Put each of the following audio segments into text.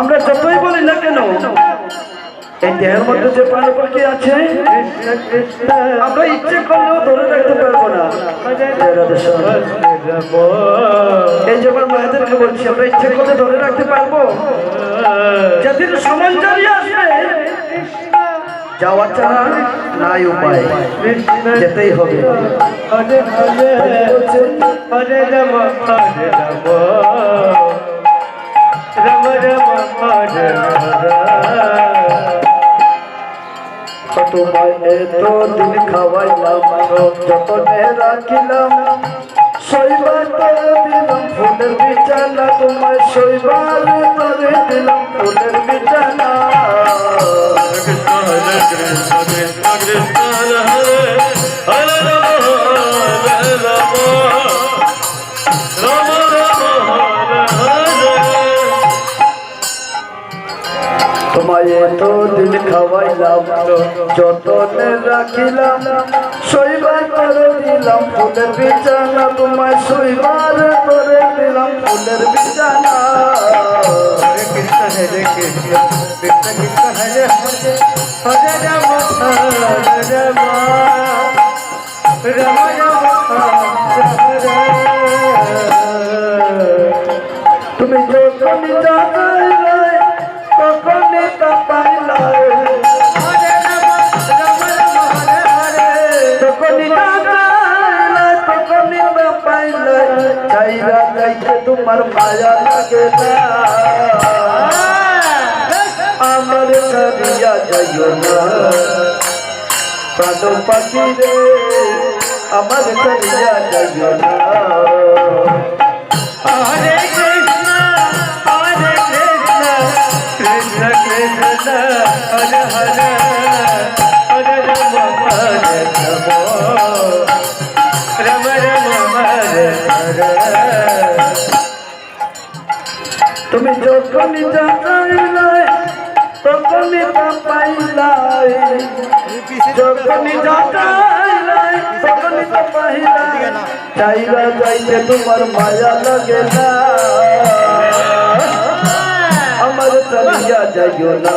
আমরা যতই বলি না কেন, এই দেহের মধ্যে যে প্রাণ পাখি আছে, আমরা ইচ্ছে করলেও ধরে রাখতে পারব না। এই যে আমার মায়েদেরকে বলছি, আমরা ইচ্ছে করলে ধরে রাখতে পারব। যেদিন সময় চালিয়ে আসবে যাওয়ার ছাড়া নাই উপায়। যেতেই হবে। হরে হরে হরে রাম হরে রাম রাম হরে তোমায় এত দিন খাওয়াইলাম যতনে রাখিলাম। শৈবার দিলাম, ফুলের বিছানা তোমায় শৈবার দিলাম, ফুলের বিছানা এত দিন খাওয়াইলাম যতনে রাখিলাম, শৈবার করে দিলাম। ফুলের বিছানা তোমায় শৈবার করে দিলাম। ফুলের বিছানা। হরে কৃষ্ণ হরে কৃষ্ণ কৃষ্ণ কৃষ্ণ হরে হরে হরে রাম হরে রাম। রাম রাম, হরে চাইরা যাইতে তোমার মায়া লাগে না। আমার সারিয়া যাইও না। প্রাণ পাখি রে, আমার সারিয়া যাইও না। হরে তুমি যখনই জানাইলে তখনই তা পাইলাই। যখনই জানাইলে তখনই তা পাইলাই। চাইরা যাইতে তোমার মায়া লাগে না। আমার চালিয়া যাইও না।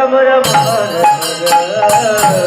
রাম রাম হরে হরে